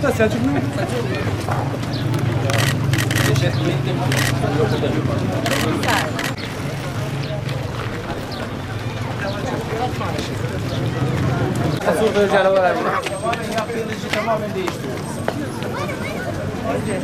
Selçuk da Selçuk ne? Selçuk. Kasur kırıcı araba verdi. Yaptığınız işi tamamen değiştiriyoruz. Hadi.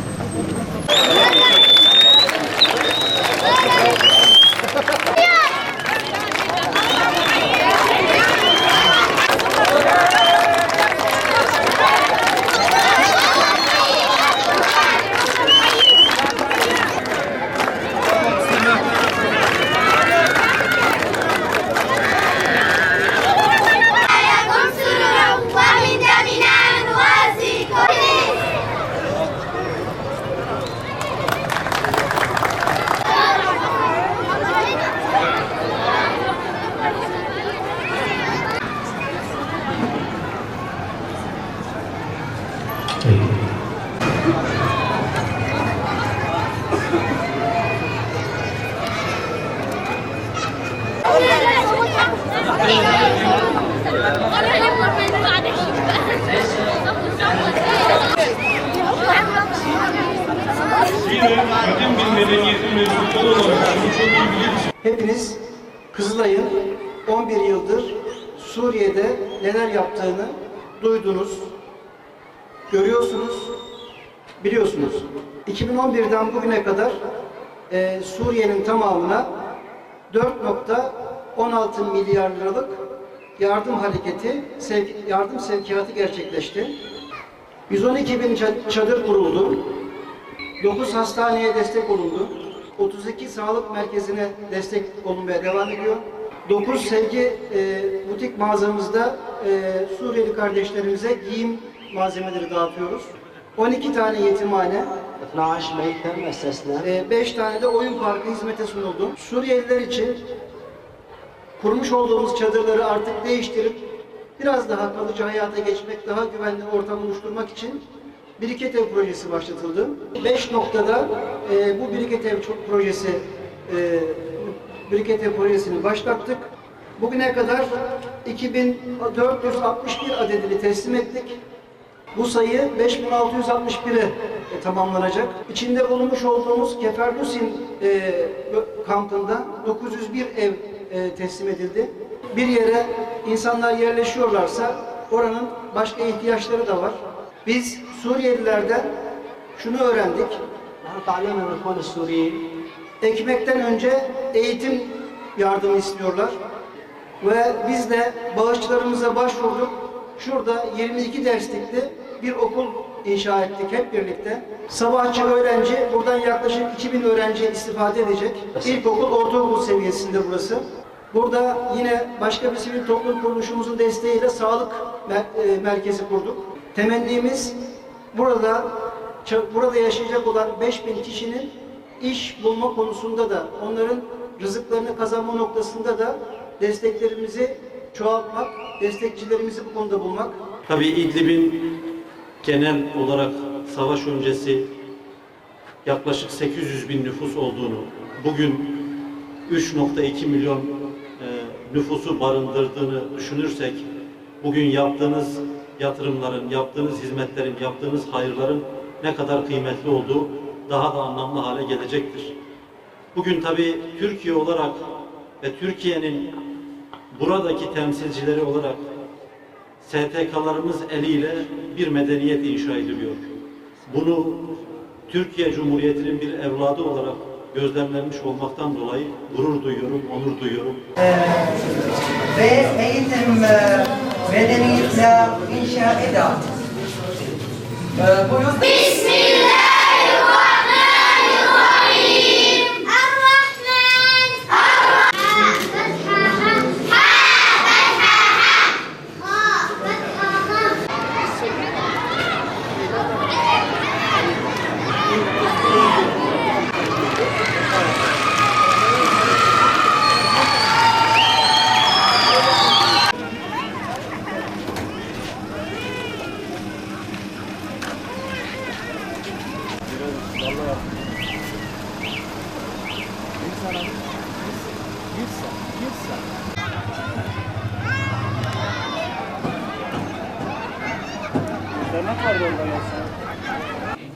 Hepiniz Kızılay'ın 11 yıldır Suriye'de neler yaptığını duydunuz, görüyorsunuz, biliyorsunuz. 2011'den bugüne kadar e, Suriye'nin tamamına 4.16 milyar liralık yardım hareketi, sev- yardım sevkiyatı gerçekleşti. 112 bin ça- çadır kuruldu. 9 hastaneye destek olundu. 32 sağlık merkezine destek olunmaya devam ediyor. 9 sevgi e, butik mağazamızda e, Suriyeli kardeşlerimize giyim malzemeleri dağıtıyoruz. 12 tane yetimhane, 12 meyten müstesna, 5 tane de oyun parkı hizmete sunuldu. Suriyeliler için kurmuş olduğumuz çadırları artık değiştirip biraz daha kalıcı hayata geçmek, daha güvenli ortam oluşturmak için Biriket Ev projesi başlatıldı. 5 noktada e, bu Biriket Ev projesi e, Biriket Ev projesini başlattık. Bugüne kadar 2461 adedini teslim ettik. Bu sayı 5661'e e, tamamlanacak. İçinde bulunmuş olduğumuz Keferlusin e, kampında 901 ev e, teslim edildi. Bir yere insanlar yerleşiyorlarsa oranın başka ihtiyaçları da var. Biz Suriyelilerden şunu öğrendik. Ekmekten önce eğitim yardımı istiyorlar. Ve biz de bağışçılarımıza başvurduk. Şurada 22 derslikli bir okul inşa ettik hep birlikte. Sabahçı öğrenci, buradan yaklaşık 2000 öğrenci istifade edecek. İlkokul, ortaokul seviyesinde burası. Burada yine başka bir sivil toplum kuruluşumuzun desteğiyle sağlık mer e, merkezi kurduk. Temennimiz burada burada yaşayacak olan 5000 kişinin iş bulma konusunda da onların rızıklarını kazanma noktasında da desteklerimizi çoğaltmak, destekçilerimizi bu konuda bulmak. Tabii İdlib'in genel olarak savaş öncesi yaklaşık 800 bin nüfus olduğunu, bugün 3.2 milyon e, nüfusu barındırdığını düşünürsek, bugün yaptığınız yatırımların, yaptığınız hizmetlerin, yaptığınız hayırların ne kadar kıymetli olduğu daha da anlamlı hale gelecektir. Bugün tabii Türkiye olarak ve Türkiye'nin buradaki temsilcileri olarak STK'larımız eliyle bir medeniyet inşa ediliyor. Bunu Türkiye Cumhuriyeti'nin bir evladı olarak gözlemlenmiş olmaktan dolayı gurur duyuyorum, onur duyuyorum. ve eğitim e, medeniyetler inşa eder. E,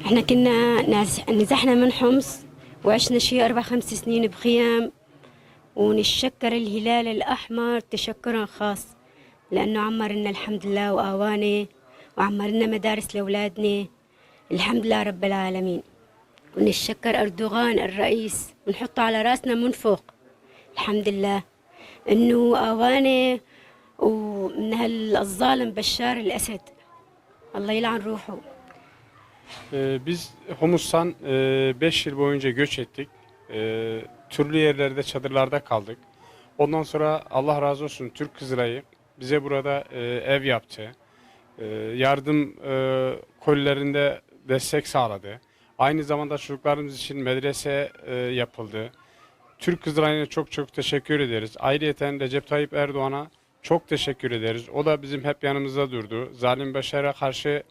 إحنا كنا نزحنا من حمص وعشنا شي أربع خمس سنين بخيام ونتشكر الهلال الأحمر تشكرا خاص لأنه عمر لنا الحمد لله وآواني وعمر لنا مدارس لأولادنا. الحمد لله رب العالمين. ونتشكر أردوغان الرئيس ونحطه على راسنا من فوق الحمد لله إنه آواني ومن هالظالم بشار الأسد الله يلعن روحه Ee, biz Humus'tan 5 yıl boyunca göç ettik. Ee, türlü yerlerde çadırlarda kaldık. Ondan sonra Allah razı olsun Türk Kızılay'ı bize burada e, ev yaptı. Ee, yardım e, kolilerinde destek sağladı. Aynı zamanda çocuklarımız için medrese e, yapıldı. Türk Kızılay'ına çok çok teşekkür ederiz. Ayrıca Recep Tayyip Erdoğan'a çok teşekkür ederiz. O da bizim hep yanımızda durdu. Zalim Beşer'e karşı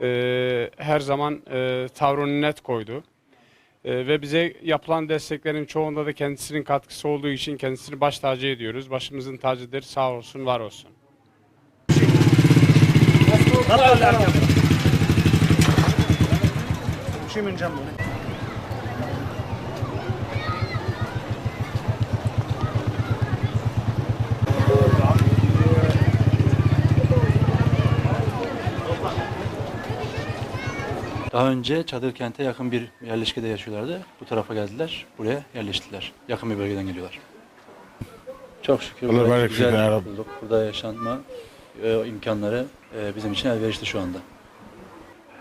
e, her zaman e, tavrını net koydu. E, ve bize yapılan desteklerin çoğunda da kendisinin katkısı olduğu için kendisini baş tacı ediyoruz. Başımızın tacıdır. Sağ olsun, var olsun. Daha önce çadır kente yakın bir yerleşkede yaşıyorlardı. Bu tarafa geldiler, buraya yerleştiler. Yakın bir bölgeden geliyorlar. Çok şükür Allah burada güzel bulduk. Burada yaşanma e, imkanları e, bizim için elverişli şu anda.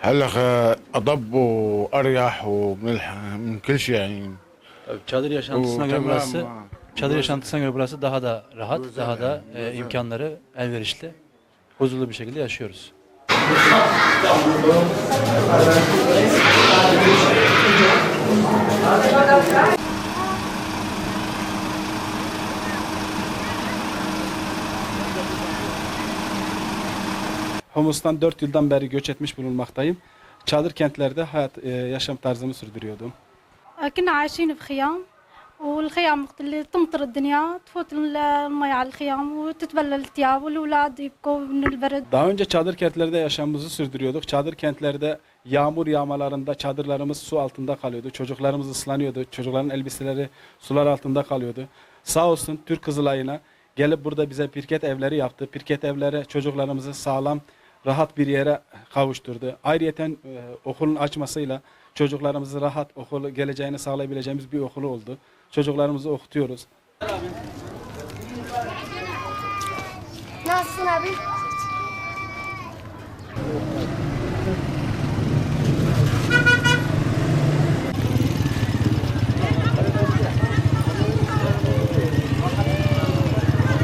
هلا خ- اضب واريح ومن الح- من كل شيء يعني Tabii çadır yaşantısına göre وتمام. burası, çadır yaşantısına göre burası daha da rahat, daha da e, imkanları elverişli, huzurlu bir şekilde yaşıyoruz. Humus'tan 4 yıldan beri göç etmiş bulunmaktayım. Çadır kentlerde hayat e, yaşam tarzımı sürdürüyordum. كنا عايشين بخيام والخيام وقت اللي تمطر الدنيا تفوت المي على الخيام وتتبلل الثياب والأولاد يبكوا من البرد Daha önce çadır kentlerde yaşamımızı sürdürüyorduk. Çadır kentlerde yağmur yağmalarında çadırlarımız su altında kalıyordu. Çocuklarımız ıslanıyordu. Çocukların elbiseleri sular altında kalıyordu. Sağ olsun Türk Kızılay'ına gelip burada bize pirket evleri yaptı. Pirket evleri çocuklarımızı sağlam, rahat bir yere kavuşturdu. Ayrıyeten e, okulun açmasıyla çocuklarımızı rahat okulu geleceğini sağlayabileceğimiz bir okulu oldu. Çocuklarımızı okutuyoruz. Nasılsın abi?